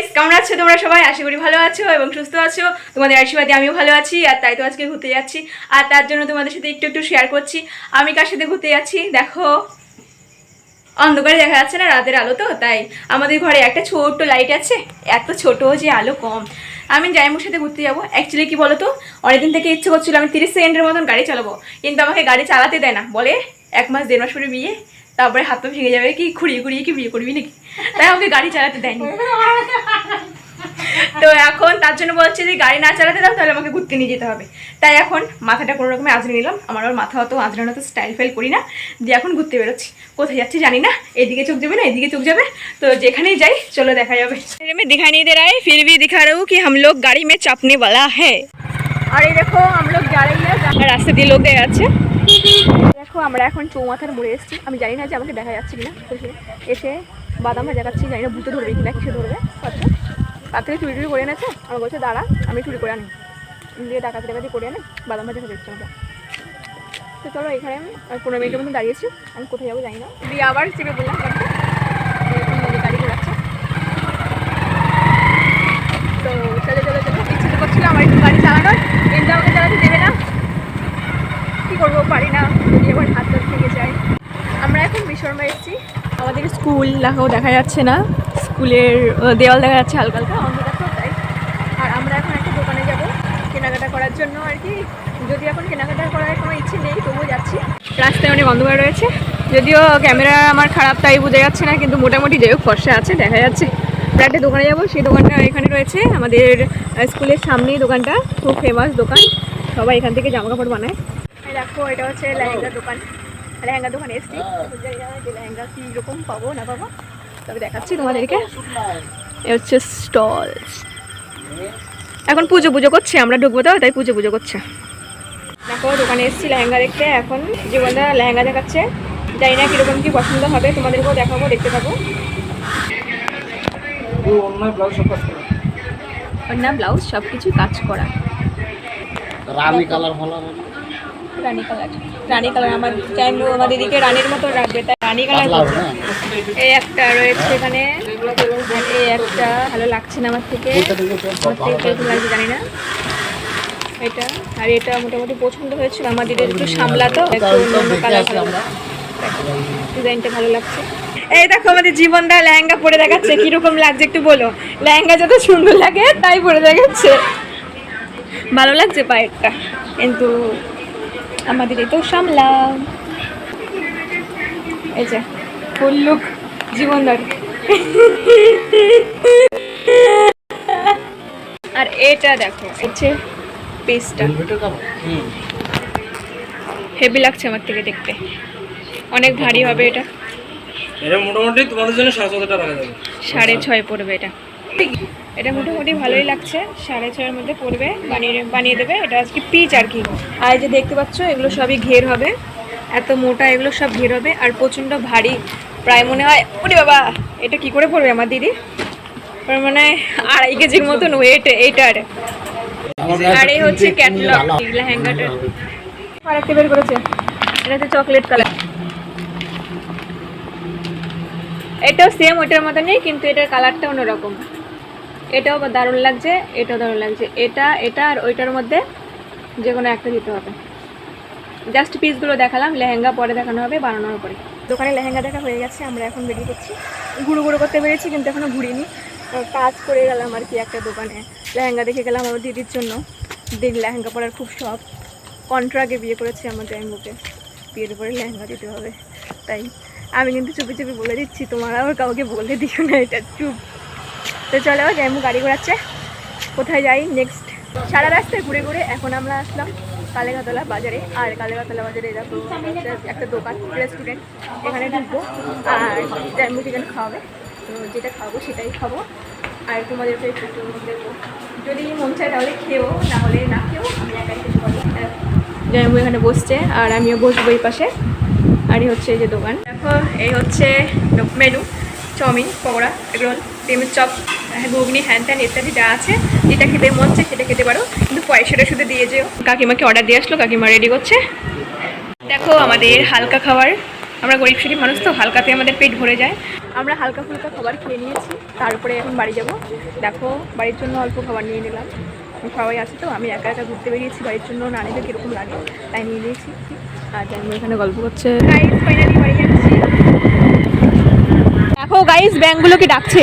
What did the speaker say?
Guys কেমন আছো তোমরা সবাই? আশা করি ভালো আছো এবং সুস্থ আছো। তোমাদের আশীর্বাদে আমিও ভালো আছি, আর তাই তো আজকে ঘুরতে যাচ্ছি। আর তার জন্য তোমাদের সাথে একটু একটু শেয়ার করছি। আমি কার সাথে ঘুরতে যাচ্ছি? দেখো, অন্ধকারে দেখা যাচ্ছে না রাতের আলো তো, তাই আমাদের ঘরে একটা ছোট্ট লাইট আছে। এত ছোট যে আলো কম। আমি জাইমুর সাথে ঘুরতে যাব। অ্যাকচুয়ালি কি বলতো? অনেকদিন থেকে ইচ্ছে করছিল আমি তিরিশ সেকেন্ডের মতন গাড়ি চালাবো। কিন্তু আমাকে গাড়ি চালাতে দেয় না। বলে এক মাস দেড় মাস পরে বিয়ে। তারপরে হাত ভেঙে যাবে কি খুঁড়িয়ে খুঁড়িয়ে কি বিয়ে করবি নাকি? তাই আমাকে গাড়ি চালাতে দেয়নি। তো এখন তার জন্য বলছে যে গাড়ি না চালাতে দাও তাহলে আমাকে ঘুরতে নিয়ে যেতে হবে। তাই এখন মাথাটা কোনো রকমে আঁচড়ে নিলাম। আমার আর মাথা অত আঁচড়ানো তো স্টাইল ফাইল করি না। দিয়ে এখন ঘুরতে বেরোচ্ছি। কোথায় যাচ্ছি জানি না এদিকে চোখ যাবে না এদিকে চোখ যাবে। তো যেখানেই যাই চলো দেখা যাবে। আমি দেখাই নিয়ে দেয় ফির ভি দেখা রহু কি হাম গাড়ি মে চাপনে বলা হ্যাঁ আর এই দেখো আমলোক গাড়ি রাস্তা দিয়ে লোক দেখা যাচ্ছে দেখো, আমরা এখন চৌমাথার মোড়ে এসেছি। আমি জানি না যে আমাকে দেখা যাচ্ছে কিনা। এসে বাদাম ভাজা খাচ্ছি, জানি না ভূতে ধরবে কিনা, কিসে ধরবে। আচ্ছা তার থেকে চুরি টুরি করে এনেছে। আমার বলছে, দাঁড়া, আমি চুরি করে আনি। দিয়ে ডাকাতি ডাকাতি করে আনে বাদাম ভাজা খেতে ইচ্ছে তো চলো, এখানে আমি পনেরো মিনিটের মতো দাঁড়িয়েছি আমি কোথায় যাব জানি না। দিয়ে আবার চেপে বললাম গাড়ি তো আমার একটু গাড়ি চালানোর কিন্তু আমাকে চালাতে দেবে না কী করব পারি না যদি এবার হাত টাত থেকে যায় আমরা এখন বিশ্বকর্মা এসেছি দেখাও দেখা যাচ্ছে না। স্কুলের দেওয়াল দেখা যাচ্ছে হালকা হালকা অন্ধকার তাই। আর আমরা এখন একটা দোকানে যাব, কেনাকাটা করার জন্য আর কি। যদি এখন কেনাকাটা করার কোনো ইচ্ছে নেই, তবুও যাচ্ছি। রাস্তায় অনেক অন্ধকার রয়েছে। যদিও ক্যামেরা আমার খারাপ, তাই বোঝা যাচ্ছে না, কিন্তু মোটামুটি যাই হোক, ফর্সা আছে, দেখা যাচ্ছে। আমরা একটা দোকানে যাব, সেই দোকানটা এখানে রয়েছে, আমাদের স্কুলের সামনেই দোকানটা, খুব ফেমাস দোকান। সবাই এখান থেকে জামা কাপড় বানায় দেখো, এটা হচ্ছে লেহেঙ্গা দোকান। লেহেঙ্গা দোকানে এসছি। লেহেঙ্গা কী রকম পাবো না পাবো তবে দেখাচ্ছি তোমাদেরকে। এ হচ্ছে স্টল এখন পুজো পুজো করছে আমরা ঢুকবো তো তাই পুজো পুজো করছে। দেখো দোকানে এসেছি লেহেঙ্গা দেখতে। এখন জীবনদা লেহেঙ্গা দেখাচ্ছে জানি না কীরকম কি পছন্দ হবে তোমাদেরকেও দেখাবো দেখতে থাকো। ও অন্য ব্লাউজ সব কাজ করা। না ব্লাউজ সব কিছু কাজ করা। রানি কালার ভালো রানী কালার। রানী কালার আমার চাইলেও আমার দিদিকে রানীর মতো রাখবে তাই রানী কালার না এই একটা রয়েছে এখানে এই একটা ভালো লাগছে না আমার থেকে। আমার থেকে লাগছে জানি না। এটা আর এটা মোটামুটি পছন্দ হয়েছিল আমার দিদির একটু সামলা তো একটু অন্য কালার ডিজাইনটা ভালো লাগছে। এই দেখো আমাদের জীবনদা লেহেঙ্গা পরে দেখাচ্ছে কীরকম লাগছে একটু বলো। লেহেঙ্গা যত সুন্দর লাগে তাই পরে দেখাচ্ছে। ভালো লাগছে পায়েরটা কিন্তু আমাদের এই তো সামলা এই যে ফুল লুক জীবনদার আর এটা দেখো হচ্ছে পেস্টটা হেভি লাগছে আমার থেকে দেখতে। অনেক ভারী হবে এটা। এটা মোটামুটি তোমাদের জন্য সাড়ে চোদ্দটা টাকা যাবে সাড়ে ছয় পড়বে এটা। এটা মোটামুটি ভালোই লাগছে। সাড়ে ছয়ের মধ্যে পড়বে, বানিয়ে বানিয়ে দেবে। এটা আজকে পিচ আর কি। আর যে দেখতে পাচ্ছ, এগুলো সবই ঘের হবে। এত মোটা এগুলো সব ঘের হবে। আর প্রচণ্ড ভারী। প্রায় মনে হয়, ওরে বাবা, এটা কি করে পড়বে আমার দিদি? মানে আড়াই কেজির মতন ওয়েট এইটার আর। এই হচ্ছে ক্যাটলগ লেহেঙ্গাটার আর একটা বের করেছে। এটা হচ্ছে চকলেট কালার এটাও সেম ওইটার মতনই, কিন্তু এটার কালারটা অন্যরকম। এটাও দারুণ লাগছে, এটাও দারুণ লাগছে। এটা এটা আর ওইটার মধ্যে যে কোনো একটা দিতে হবে। জাস্ট পিসগুলো দেখালাম, লেহেঙ্গা পরে দেখানো হবে, বানানোর পরে। দোকানে লেহেঙ্গা দেখা হয়ে গেছে, আমরা এখন বেরিয়ে করছি ঘুরু ঘুরু করতে বেরিয়েছি কিন্তু এখনও ঘুরিনি। কাজ করে গেলাম আর কি একটা দোকানে। লেহেঙ্গা দেখে গেলাম আমার দিদির জন্য। দিদি লেহেঙ্গা পরার খুব শখ। কন্ট্রাগে বিয়ে করেছে আমার জয়মুকে। বিয়ের পরে লেহেঙ্গা দিতে হবে। তাই আমি কিন্তু চুপি চুপি বলে দিচ্ছি, তোমার আবার কাউকে বলে দিও না, এটা চুপ। তো চলো জয়মু গাড়ি ঘোরাচ্ছে। কোথায় যাই? নেক্সট সারা রাস্তায় ঘুরে ঘুরে এখন আমরা আসলাম কালেগাতলা বাজারে। আর কালেগাতলা বাজারে দেখো, একটা- দোকান রেস্টুরেন্ট এখানে ঢুকবো, আর জয়মু চিকেন খাওয়াবে, তো যেটা খাব সেটাই খাব। আর তোমাদেরকে একটু দেবো। যদি মন চায় তাহলে খেয়েও না হলে না খেয়েও আমি একাই খেতে পারব। জয়মু এখানে বসছে, আর আমিও বসবো এই পাশে। আর এই হচ্ছে এই যে দোকান। দেখো, এই হচ্ছে menu, chowmein, pakora egg roll ডিমের চপ হ্যাঁ, ঘুগনি হ্যান ত্যান ইত্যাদি যা আছে যেটা খেতে মন চায় সেটা খেতে পারো। কিন্তু পয়সাটা শুধু দিয়ে যেও। কাকিমাকে অর্ডার দিয়ে আসলো কাকিমা রেডি করছে। দেখো আমাদের হালকা খাবার। আমরা গরিব শরীফ মানুষ তো হালকাতে আমাদের পেট ভরে যায়। আমরা হালকা ফুলকা খাবার খেয়ে নিয়েছি তারপরে এখন বাড়ি যাব। দেখো বাড়ির জন্য অল্প খাবার নিয়ে নিলাম। সবাই আছে তো আমি একা একা ঘুরতে বেরিয়েছি বাড়ির জন্য নানিদের কীরকম লাগে তাই নিয়ে নিয়েছি। আর আমি এখানে গল্প করছে। ফাইনালি বাড়ি যাচ্ছি। দেখো গাইজ ব্যাংকগুলোকে ডাকছে।